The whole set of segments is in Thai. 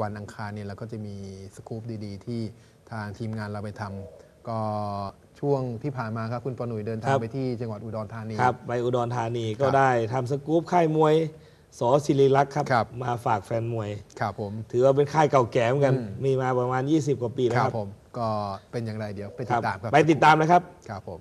วันอังคารเนี่ยเราก็จะมีสกู๊ปดีๆ ที่ทางทีมงานเราไปทำก็ช่วงที่ผ่านมาครับคุณปอหนุ่ยเดินทางครับไปที่จังหวัดอุดรธานีครับไปอุดรธานีก็ครับได้ทำสกู๊ปค่ายมวยสอศิริลักษ์ครับครับมาฝากแฟนมวยครับผมถือว่าเป็นค่ายเก่าแก่เหมือนกันอืมมีมาประมาณ 20 กว่าปีแล้วคครัรับบผมก็เป็นอย่างไรเดี๋ยวไปคติรัดตามครับ ไปติดตามนะครับครับผม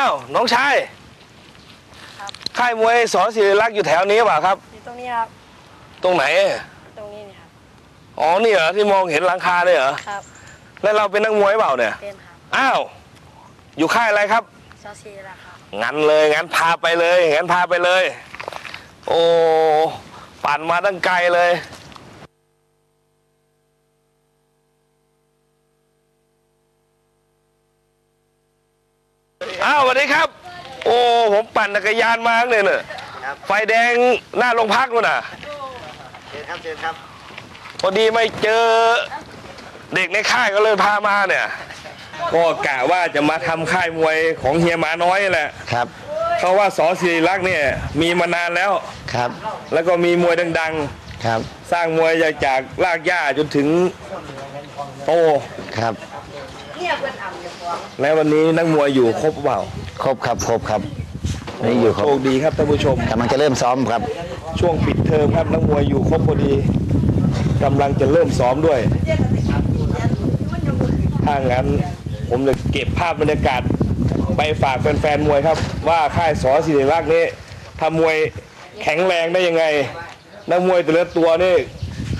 อ้าวน้องชายครับ ค่ายมวยสอศิริลักษ์อยู่แถวนี้เปล่าครับ อยู่ตรงนี้ครับ ตรงไหน ตรงนี้นี่ครับ อ๋อนี่เหรอที่มองเห็นหลังคาเลยเหรอ ครับ แล้วเราเป็นนักมวยเปล่าเนี่ย เป็นครับอ้าว อยู่ค่ายอะไรครับ ซอสซีละครับ งั้นเลยงั้นพาไปเลยงั้นพาไปเลย โอ้ปั่นมาตั้งไกลเลย อ้าวสวัสดีครับ โอ้ผมปั่นจักรยานมาเนี่ยเน่ะครับ ไฟแดงหน้าโรงพักนู่นน่ะ เชิญครับเชิญครับพอดีไม่เจอ เด็กในค่ายก็เลยพามาเนี่ยก็กะว่าจะมาทำค่ายมวยของเฮียหมาน้อยนี่แหละครับเพราะว่าสอศิริลักษณ์เนี่ยมีมานานแล้ว ครับแล้วก็มีมวยดัง ครับๆ สร้างมวยจากรากหญ้าจนถึงโต ครับ แล้ววันนี้นักมวยอยู่ครบหรือเปล่าครบครับครบครับนี่อยู่ครโชบคดีครับท่านผู้ชมกำลังจะเริ่มซ้อมครับ ช่วงปิดเทอมครับนักมวยอยู่ครบพอดีกำลังจะเริ่มซ้อมด้วย ถ้างั้นผมจะเก็บภาพบรรยากาศไปฝากแฟนๆมวยครับ ว่าค่ายสอศิริลักษณ์นี้ทำมวยแข็งแรงได้ยังไง นักมวยแต่ละตัวนี่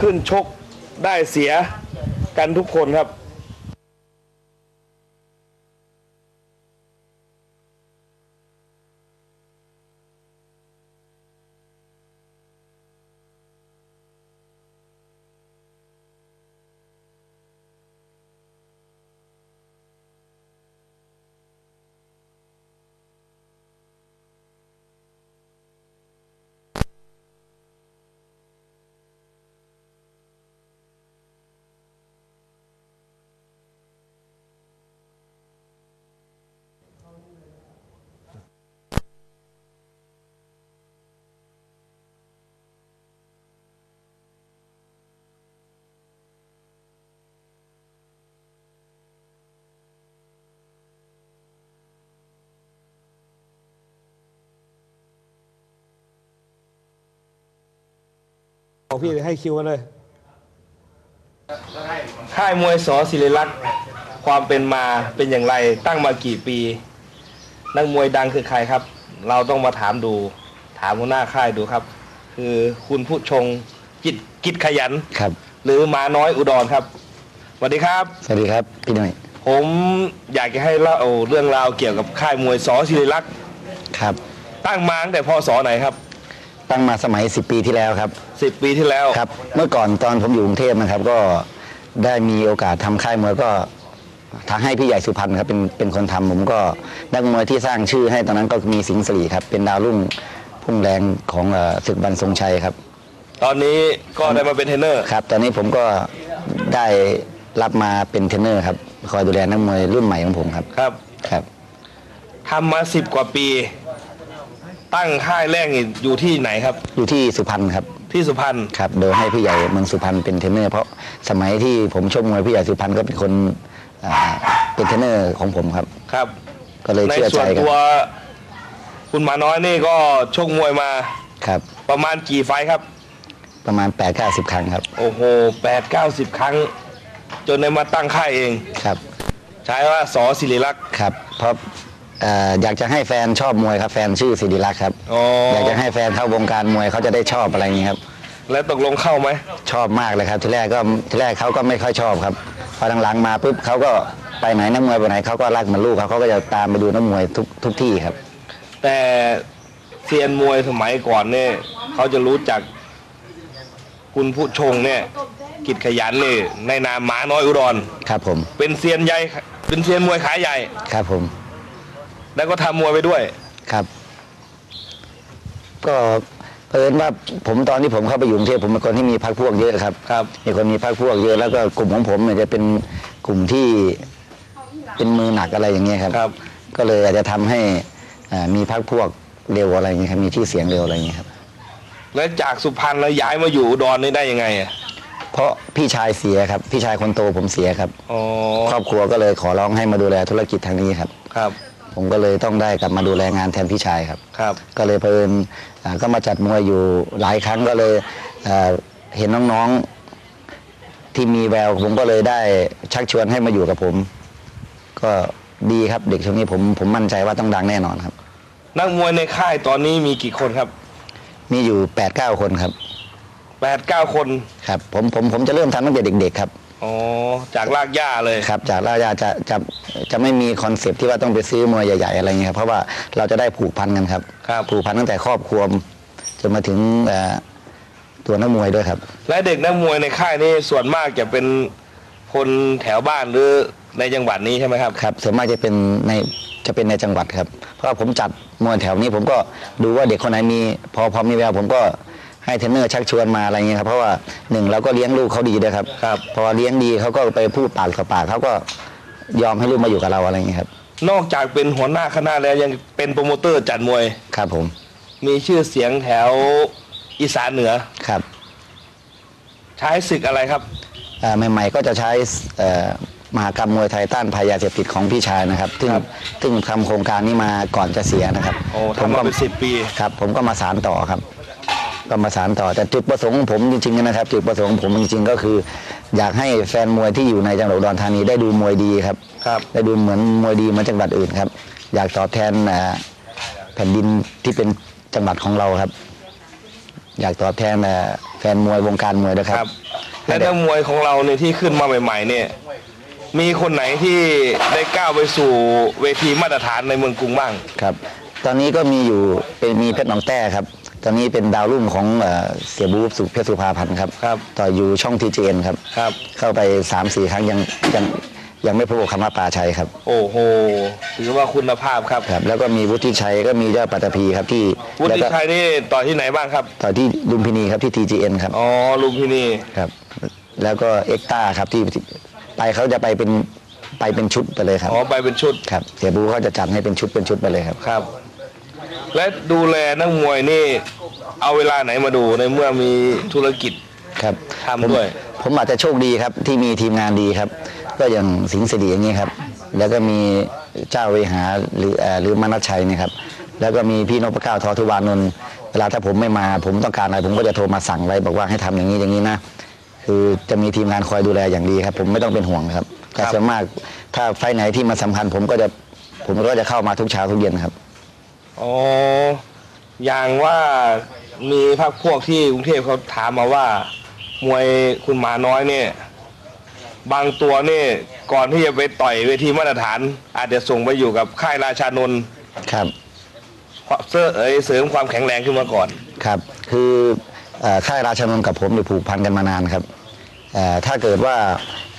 ขึ้นชกได้เสียกันทุกคนครับ ของพี่ให้คิวกันเลย ค่ายมวยสอศิริลักษณ์ความเป็นมาเป็นอย่างไร ตั้งมากี่ปี นักมวยดังคือใครครับ เราต้องมาถามดู ถามหัวหน้าค่ายดูครับ คือคุณผู้ชงจิตกิจขยัน ครับ หรือหมาน้อยอุดรครับสวัสดีครับ สวัสดีครับ พี่หน่อย ผมอยากจะให้เล่าเรื่องราวเกี่ยวกับค่ายมวยสอศิริลักษณ์ครับ ตั้งมาตั้งแต่พศไหนครับ ตั้งมาสมัย 10 ปีที่แล้วครับ สิบปีที่แล้ว ครับ เมื่อก่อนตอนผมอยู่กรุงเทพนะครับก็ได้มีโอกาสทำค่ายมวยก็ทางให้พี่ใหญ่สุพรรณครับเป็นเป็นคนทำผมก็นักมวยที่สร้างชื่อให้ตอนนั้นก็มีสิงห์สรีครับ เป็นดาวรุ่งพุ่งแรงของเอ่อศึกวันทรงชัยครับ ตอนนี้ก็ได้มาเป็นเทรนเนอร์ครับ ตอนนี้ผมก็ได้รับมาเป็นเทรนเนอร์ครับคอยดูแลนักมวยรุ่นใหม่ของผมครับครับครับทำมาสิบกว่าปี ตั้งค่ายแรกนี่อยู่ที่ไหนครับ อยู่ที่สุพรรณครับ ที่สุพรรณครับ โดยให้พี่ใหญ่เมืองสุพรรณเป็นเทรนเนอร์เพราะสมัยที่ผมชกมวยพี่ใหญ่สุพรรณก็เป็นคนอ่าเป็นเทรนเนอร์ของผมครับ ครับ ก็เลยในเชื่อส่ใจวนกันตัวคุณหมาน้อยนี่ก็ชกมวยมาครับ ประมาณกี่ไฟท์ครับ ประมาณ8ปดเก้าสิบครั้งครับโอ้โหแปดเก้าสิบครั้ง จนได้มาตั้งค่ายเอง ครับ ใช้ว่าสอศิริลักษณ์ ครับ เพราะ เอ่ออยากจะให้แฟนชอบมวยครับแฟนชื่อศิริลักษณ์ครับ อ๋ออยากจะให้แฟนเข้าวงการมวยเขาจะได้ชอบอะไรอย่างนี้ครับ แล้วตกลงเข้าไหม ชอบมากเลยครับทีแรกก็ทีแรกเขาก็ไม่ค่อยชอบครับพอหลังๆมาปุ๊บเขาก็ไปไหนนักมวยไปไหนเขาก็รักเหมันลูกเขาเขาก็จะตามไปดูนักมวยทุกทุกที่ครับ แต่เซียนมวยสมัยก่อนเนี่ยเขาจะรู้จักคุณผู้ชงเนี่ย กิจขยันนี่ในนามหมาน้อยอุดร ครับผมเป็นเซียนใหญ่เป็นเซียนมวยขาใหญ่ ครับผม แล้วก็ทำมวยไปด้วย ครับ ก็เพิ่นว่าผมตอนที่ผมเข้าไปอยู่กรุงเทพผมเป็นคนที่มีพรรคพวกเยอะครับครับ มีคนมีพรรคพวกเยอะแล้วก็กลุ่มของผมเนี่ยจะเป็นกลุ่มที่เป็นมือหนักอะไรอย่างเงี้ยครับ ครับ ก็เลยอาจจะทำให้อ่ามีพรรคพวกเร็วอะไรอย่างเงี้ยครับมีชื่อเสียงเร็วอะไรอย่างเงี้ยครับ แล้วจากสุพรรณแล้วย้ายมาอยู่อุดรนี่ได้ยังไงอะเพราะพี่ชายเสียครับ พี่ชายคนโตผมเสียครับ อ๋อครอบครัวก็เลยขอร้องให้มาดูแลธุรกิจทางนี้ครับ ครับ ผมก็เลยต้องได้กลับมาดูแลงานแทนพี่ชายครับ ครับ ก็เลยเพลินอ่าก็มาจัดมวยอยู่หลายครั้งก็เลยอ่าเห็นน้องๆที่มีแววผมก็เลยได้ชักชวนให้มาอยู่กับผม ก็ดีครับเด็กช่วงนี้ผมผมมั่นใจว่าต้องดังแน่นอนครับ นักมวยในค่ายตอนนี้มีกี่คนครับมีอยู่8ปดเก้าคนครับแปดเก้าคน ครับผมผมผมจะเริ่มทำตั้งแต่เด็ก ๆ ครับ อ๋อจากลากหญ้าเลยครับ จากราชาจะจะจะไม่มีคอนเซปต์ที่ว่าต้องไปซื้อมวยใหญ่ๆอะไรเงี้ยครับเพราะว่าเราจะได้ผูกพันกันครับครับผูกพันตั้งแต่ครอบครัวจนมาถึงเอ่อตัวนักมวยด้วยครับ และเด็กนักมวยในค่ายนี่ส่วนมากจะเป็นคนแถวบ้านหรือในจังหวัดนี้ใช่ไหมครับครับส่วนมากจะเป็นในจะเป็นในจังหวัดครับ เพราะว่าผมจัดมวยแถวนี้ผมก็ดูว่าเด็กคนไหนมี พอพอมีแววผมก็ ให้เทรนเนอร์ชักชวนมาอะไรเงี้ยครับเพราะว่าหนึ่งเราก็เลี้ยงลูกเขาดีด้วยครับครับพอเลี้ยงดีเขาก็ไปพูดปากต่อปากเขาก็ยอมให้ลูกมาอยู่กับเราอะไรเงี้ยครับนอกจากเป็นหัวหน้าคณะแล้วยังเป็นโปรโมเตอร์จัดมวย ครับผม มีชื่อเสียงแถวอีสานเหนือครับ ใช้ศึกอะไรครับอ่าใหม่ๆก็จะใช้เอ่อมหากรรมมวยไทยต้านภัยยาเสพติดของพี่ชายนะครับ ซึ่งครับซึ่งทำโครงการนี้มาก่อนจะเสียนะครับโอ้ผมทำมาก็เป็นสิบปี ครับ ผมก็มาสารต่อครับ ก็มาสารต่อ แต่จุดประสงค์ของผมจริงๆนะครับ จุดประสงค์ของผมจริงๆก็คือ อยากให้แฟนมวยที่อยู่ในจังหวัดอุดรธานีได้ดูมวยดีครับ ครับ ได้ดูเหมือนมวยดีเหมือนจังหวัดอื่นครับ อยากตอบแทนอ่าแผ่นดินที่เป็นจังหวัดของเราครับ อยากตอบแทนอ่าแฟนมวยวงการมวยด้วยคครัรับ บ และนักมวยของเราเนี่ยที่ขึ้นมาใหม่ ๆ เนี่ย มีคนไหนที่ได้ก้าวไปสู่เวทีมาตรฐานในเมืองกรุงบ้าง ครับ ตอนนี้ก็มีอยู่เป็นมีเพชรหนองแต้ครับ ตอนนี้เป็นดาวรุ่งของเอ่อเสียบูฟสุเพชรสุภาพันธ์ครับครับต่ออยู่ช่องทีเจนครับครับ เข้าไป3ามสี่ครั้งยังยังยังไม่พบกับคำว่าป่าชัยครับ โอ้โหถือว่าคุณภาพครับครับ แล้วก็มีวุฒิชัยก็มียอดปัตตภีครับที่วุแล้วฒิก็ชัยนี่ต่อที่ไหนบ้างครับ ต่อที่ลุมพินีครับที่ TGN ครับอ๋อลุมพินีครับ แล้วก็เอ็กตาครับที่ที่ไปเขาจะไปเป็นไปเป็นชุดไปเลยครับอ๋อไปเป็นชุดครับเสียบูเขาจะจัดให้เป็นชุดเป็นชุดไปเลยครับครับ และดูแลนักมวยนี่ เอาเวลาไหนมาดูในเมื่อมีธุรกิจครับทำด้วยผมผมอาจจะโชคดีครับ ที่มีทีมงานดีครับ ก็อย่างสิงห์สิริอย่างนี้ครับ แล้วก็มีเจ้าเวหาหรือเอ่อหรือมนัชชัยเนะครับแล้วก็มีพี่นพเก้าทอทุวานนท์เวลาถ้าผมไม่มา ผมต้องการอะไร ผมก็จะโทรมาสั่งไว้บอกว่าให้ทำอย่างนี้อย่างนี้นะคือจะมีทีมงานคอยดูแลอย่างดีครับ ผมไม่ต้องเป็นห่วงครับแต่ส่วนมากถ้าไฟล์ไหนที่มาสำคัญผมก็จะผมก็จะเข้ามาทุกเช้าทุกเย็นครับ อ๋อ อย่างว่ามีพักพวกที่กรุงเทพเขาถามมาว่า มวยคุณหมาน้อยเนี่ย บางตัวเนี่ยก่อนที่จะไปต่อยเวทีมาตรฐาน อาจจะส่งไปอยู่กับค่ายราชานนท์ครับเสริมเอ้ยเสริมความแข็งแรงขึ้นมาก่อนครับ คือเอ่อค่ายราชานนท์กับผมเนี่ยผูกพันกันมานานครับเอ่อถ้าเกิดว่า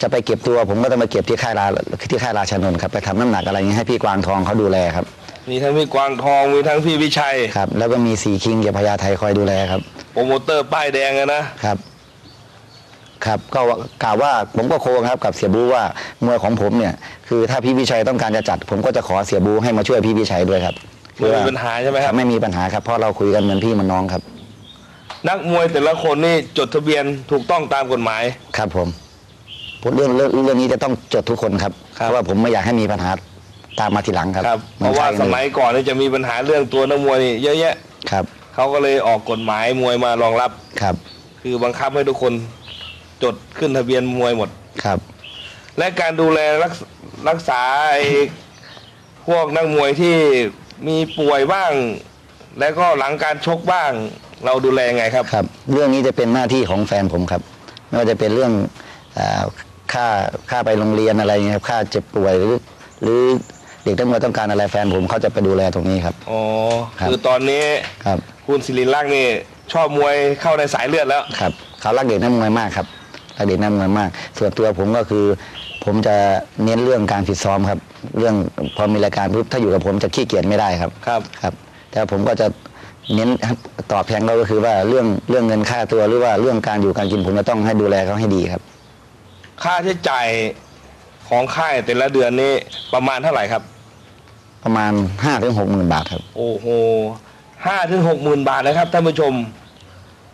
จะไปเก็บตัวผมก็ต้องมาเก็บที่ค่ายราที่ค่ายราชานนท์ครับไปทำน้ำหนักอะไรอย่างนี้ให้พี่กวางทองเขาดูแลครับ มีทั้งพี่กวางทองมีทั้งพี่วิชัย ครับ แล้วก็มีสีคิงเกียรติพญาไทยคอยดูแลครับ โปรโมเตอร์ป้ายแดงอะนะ ครับ ครับก็กล่าวว่าผมก็โคงครับกับเสียบูว่ามวยของผมเนี่ย คือถ้าพี่วิชัยต้องการจะจัด ผมก็จะขอเสียบูให้มาช่วยพี่วิชัยด้วยครับไม่มีปัญหาใช่ไหมครับ ไม่มีปัญหาครับเพราะเราคุยกันเหมือนพี่เหมือนน้องครับ นักมวยแต่ละคนนี่จดทะเบียนถูกต้องตามกฎหมาย ครับผมผมเรื่องเรื่องเรื่องนี้จะต้องจดทุกคนครับครับเพราะว่าผมไม่อยากให้มีปัญหา ตามมาทีหลังครับครับหเพมือนราะว่าใคสกันมัยก่อนนี่จะมีปัญหาเรื่องตัวนักมวยนี่เยอะแยะครับเขาก็เลยออกกฎหมายมวยมารองรับ ครับคือบังคับให้ทุกคนจดขึ้นทะเบียนมวยหมด ครับ และการดูแลรักษรักษาไอ้พวกนักมวยที่มีป่วยบ้าง แล้วก็หลังการชกบ้าง เราดูแลยังไงครับ ครับเรื่องนี้จะเป็นหน้าที่ของแฟนผมครับไม่ว่าจะเป็นเรื่องเอ่อค่าค่าไปโรงเรียนอะไรเงี้ยครับค่าเจ็บป่วยหรือ หรือ เด็กทั้งหมดต้องการอะไรแฟนผมเขาจะไปดูแลตรงนี้ครับ อ๋อครับ คือตอนนี้ครับคุณศิริลักษณ์นี่ชอบมวยเข้าในสายเลือดแล้ว ครับเขารักเด็กนักมวยมากครับรักเด็กนักมวยมาก ส่วนตัวผมก็คือ ผมจะเน้นเรื่องการฟิตซ้อมครับ เรื่องพอมีรายการปุ๊บถ้าอยู่กับผมจะขี้เกียจไม่ได้ครับ ครับ ครับ แต่ผมก็จะเน้นตอบแทนเขาก็คือว่าเรื่องเรื่องเงินค่าตัวหรือว่าเรื่องการอยู่การกินผมจะต้องให้ดูแลเขาให้ดีครับ ค่าใช้จ่าย ของค่ายแต่ละเดือนนี้ประมาณเท่าไหร่ครับ ประมาณห้าถึงหกหมื่นบาทครับ โอ้โหห้าถึงหกหมื่นบาทนะครับท่านผู้ชม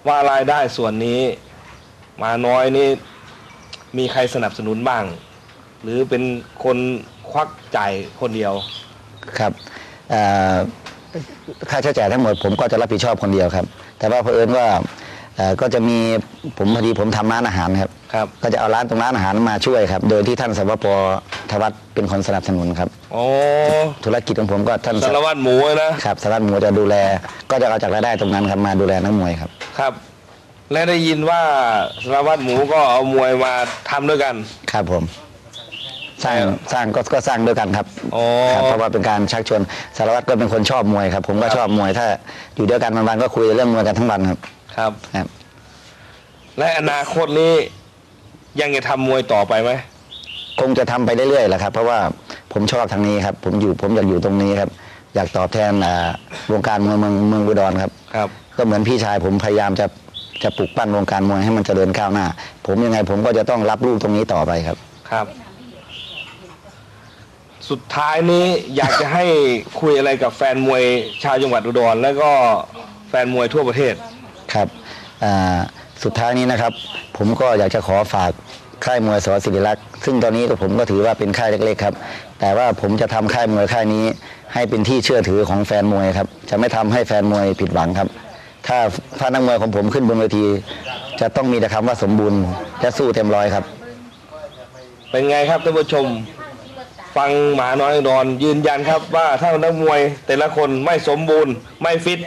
ว่ารายได้ส่วนนี้ มาน้อยนี่มีใครสนับสนุนบ้าง หรือเป็นคนควักจ่ายคนเดียว ครับเอ่อค่าใช้จ่ายทั้งหมดผมก็จะรับผิดชอบคนเดียวครับ แต่ว่าเผอิญว่าเอ่อ ก็จะมีผมพอดีผมทำร้านอาหารครับครับก็จะเอาร้านตรงร้านอาหารมาช่วยครับ โดยที่ท่านสวปทวัฒน์เป็นคนสนับสนุนครับโอ้ธุรกิจของผมก็ท่านสารวัตรหมูนะครับสารวัตรหมูจะดูแล ก็จะเอาจากรายได้ตรงนั้นครับมาดูแลนักมวยครับครับ และได้ยินว่าสารวัตรหมูก็เอามวยมาทำด้วยกันครับผมสร้างสร้างก็ก็สร้างด้วยกันครับอ๋อครับเพราะว่าเป็นการชักชวนสารวัตรก็เป็นคนชอบมวยครับ ผมก็ชอบมวยถ้าอยู่ด้วยกันวันๆก็คุยเรื่องมวยกันทั้งวันครับ ครับ ครับ และอนาคตนี้ยังจะทำมวยต่อไปไหมคงจะทำไปเรื่อยๆแหละครับ เพราะว่าผมชอบทางนี้ครับ ผมอยู่ผมอยากอยู่ตรงนี้ครับ อยากตอบแทนอ่าวงการมวยเมืองเมืองอุดรครับ ครับ ก็เหมือนพี่ชายผมพยายามจะจะปลุกปั้นวงการมวยให้มันเจริญก้าวหน้า ผมยังไงผมก็จะต้องรับลูกตรงนี้ต่อไปครับ ครับ สุดท้ายนี้อยากจะให้คุยอะไรกับแฟนมวยชาวจังหวัดอุดร แล้วก็แฟนมวยทั่วประเทศ ครับสุดท้ายนี้นะครับ ผมก็อยากจะขอฝากค่ายมวยสอศิริลักษ์ซึ่งตอนนี้ผมก็ถือว่าเป็นค่ายเล็กๆครับ แต่ว่าผมจะทำค่ายมวยค่ายนี้ ให้เป็นที่เชื่อถือของแฟนมวยครับ จะไม่ทำให้แฟนมวยผิดหวังครับ ถ้าถ้านักมวยของผมขึ้นบนเวที จะต้องมีแต่คำว่าสมบูรณ์และสู้เต็มร้อยครับ เป็นไงครับท่านผู้ชม ฟังหมาน้อยอุดรยืนยันครับว่าถ้านักมวยแต่ละคนไม่สมบูรณ์ไม่ฟิต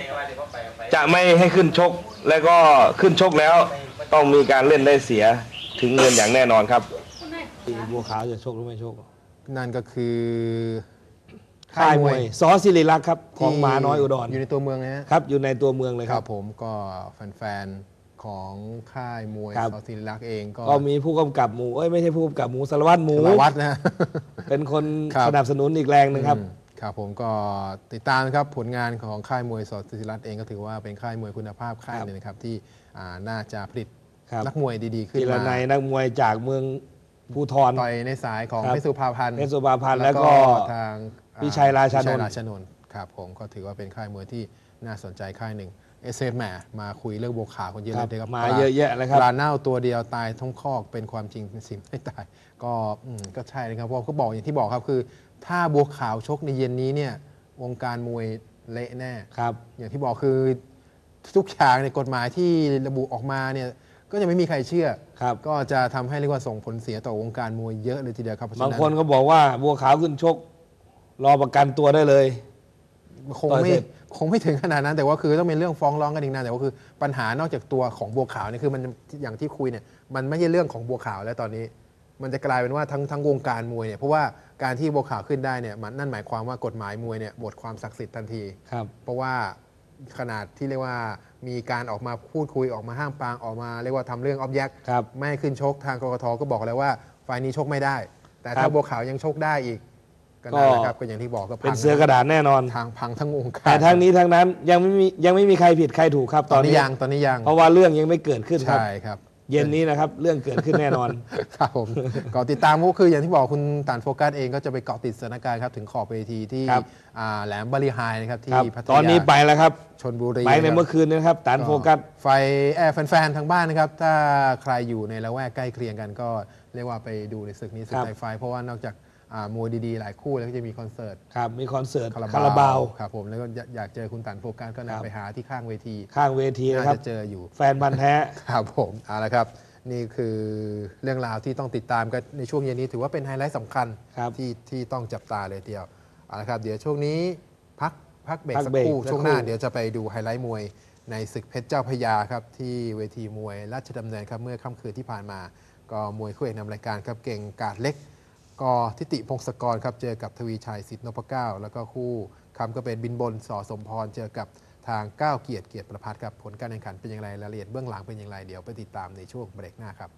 จะไม่ให้ขึ้นชก และก็ขึ้นชกแล้วต้องมีการเล่นได้เสียถึงเงินอย่างแน่นอนครับบัวขาวจะโชคหรือไม่โชคนั่นก็คือค่ายมวยสอศิริลักษ์ครับของหมาน้อยอุดรอยู่ในตัวเมืองนะฮะครับอยู่ในตัวเมืองเลยคครัรับบผมก็แฟนๆของค่ายมวยครับสอศิริลักษ์เองก็ก็มีผู้กำกับหมูเอ้ยไม่ใช่ผู้กำกับหมูสารวัตรหมูสารวัตรนะฮะเป็นคนครับสนับสนุนอีกแรงหนึ่งครับอืม ครับผมก็ติดตามนะครับผลงานของค่ายมวยสอศิริรัตน์เองก็ถือว่าเป็นค่ายมวยคุณภาพค่ายหนึ่งนะครับที่อ่าน่าจะผลิตครับนักมวยดีๆ ขึ้นกีฬามาในนักมวยจากเมืองภูทร ต่อยในสายของครับ เพชรสุภาพันธ์เพชรสุภาพันธ์แล้วก็ ทางอ่าวิชัยราชานนท์วิชัยราชานนท์ครับผมก็ถือว่าเป็นค่ายมวยที่น่าสนใจค่ายหนึ่งเอสเอแหมมาคุยเรื่องโบวขาวคนเยอะคเลรับยนะครับมาปลเยอะแยะเลยครับ ปลาเน่าตัวเดียวตายท้องคอกเป็นความจริงเป็นสิ่งไม่ตาย ก็อืมก็ใช่นะครับเพราะก็บอกอย่างที่บอกครับคือ ถ้าบัวขาวชกในเย็นนี้เนี่ยวงการมวยเละแน่ ครับ อย่างที่บอกคือทุกอย่างในยกฎหมายที่ระบุออกมาเนี่ยก็ยังไม่มีใครเชื่อ ครับ ก็จะทำให้เรียกว่าส่งผลเสียต่อวงการมวยเยอะเลยทีเดียวครับเพระฉะบางคนก็บอกว่าบัวขาวขึ้นชก รอประกันตัวได้เลย คงต่อยไม่เสร็จ คงไม่ถึงขนาดนั้น แต่ว่าคือต้องเป็นเรื่องฟ้องร้องกันอีกนะแต่ว่าคือปัญหานอกจากตัวของบัวขาวเนี่ยคือมันอย่างที่คุยเนี่ยมันไม่ใช่เรื่องของบัวขาวแล้วตอนนี้ มันจะกลายเป็นว่าทั้งทั้งวงการมวยเนี่ยเพราะว่าการที่บัวขาวขึ้นได้เนี่ยมันนั่นหมายความว่ากฎหมายมวยเนี่ยหมดความศักดิ์สิทธิ์ทันที ครับ เพราะว่าขนาดที่เรียกว่ามีการออกมาพูดคุยออกมาห้ามปรางออกมาเรียกว่าทำเรื่องออบแยกครับไม่ให้ขึ้นชกทางกกทก็บอกแล้วว่าไฟล์นี้ชกไม่ได้ แต่คถ้ารับบัวขาวยังชกได้อีกก็นั่นแหละครับก็อย่างที่บอกก็พังเป็นเสือกระดาษแน่นอน ทางพังทั้งวงการแต่ทั้งนี้ทั้งนั้นยังไม่มียังไม่มีใครผิดใครถูกครับตตออนนนี้นี้ยังตอนนี้ยังเพราะว่าเรื่องยังไม่เกิดขึ้นครับ ใช่ครับ เย็นนี้นะครับ เรื่องเกิดขึ้นแน่นอน ครับผมก็ติดตามก็คืออย่างที่บอกคุณตานโฟกัสเองก็จะไปเกาะติดสถานการณ์ครับ ถึงขอบเวทีที่ครับ อ่าแหลมบริหายนะครับ ที่ครับพัทยาตอนนี้ไปแล้วครับชนบุรีไปในครับเมื่อคืนนี้นะครับตันโฟกัส ไฟแอร์แฟนๆทางบ้านนะครับ ถ้าใครอยู่ในละแวกใกล้เคียงกันก็เรียกว่าไปดูในศึกนี้ศึกครับ ไทยไฟ เพราะว่านอกจากอ่า มวยดีๆ หลายคู่แล้วก็จะมีคอนเสิร์ตครับมีคอนเสิร์ตคาราคาราบาวครับผมแล้วก็อยากอยากเจอคุณตันโฟกัสก็ครับนำไปหาที่ข้างเวที ข้างเวทีน่านะครับจะเจออยู่แฟนบันธุ์แท้ครับผมเอาละครับ นี่คือเรื่องราวที่ต้องติดตามกันในช่วงเย็นนี้ถือว่าเป็นไฮไลท์สำคัญครับที่ที่ต้องจับตาเลยทีเดียวเอาละครับ เดี๋ยวช่วงนี้พักพักเบรกพักสักเบรกครู่สักช่วงหน้าครู่เดี๋ยวจะไปดูไฮไลท์มวยในศึกเพชรเจ้าพระยาครับที่เวทีมวยราชดำเนินครับเมื่อค่ำคืนที่ผ่านมา ก็มวยคู่เอกนำรายการครับเก่งกาดเล็ก ก็ทิติพงศกรครับเจอกับทวีชัยสิทธินพเก้า แล้วก็คู่คำก็เป็นบินบนสอสมพรเจอกับทางก้าวเกียรติเกียรติประพัฒครับผลการแข่งขันเป็นอย่างไรรายละเอียดเบื้องหลังเป็นอย่างไรเดี๋ยวไปติดตามในช่วงเบรกหน้าครับ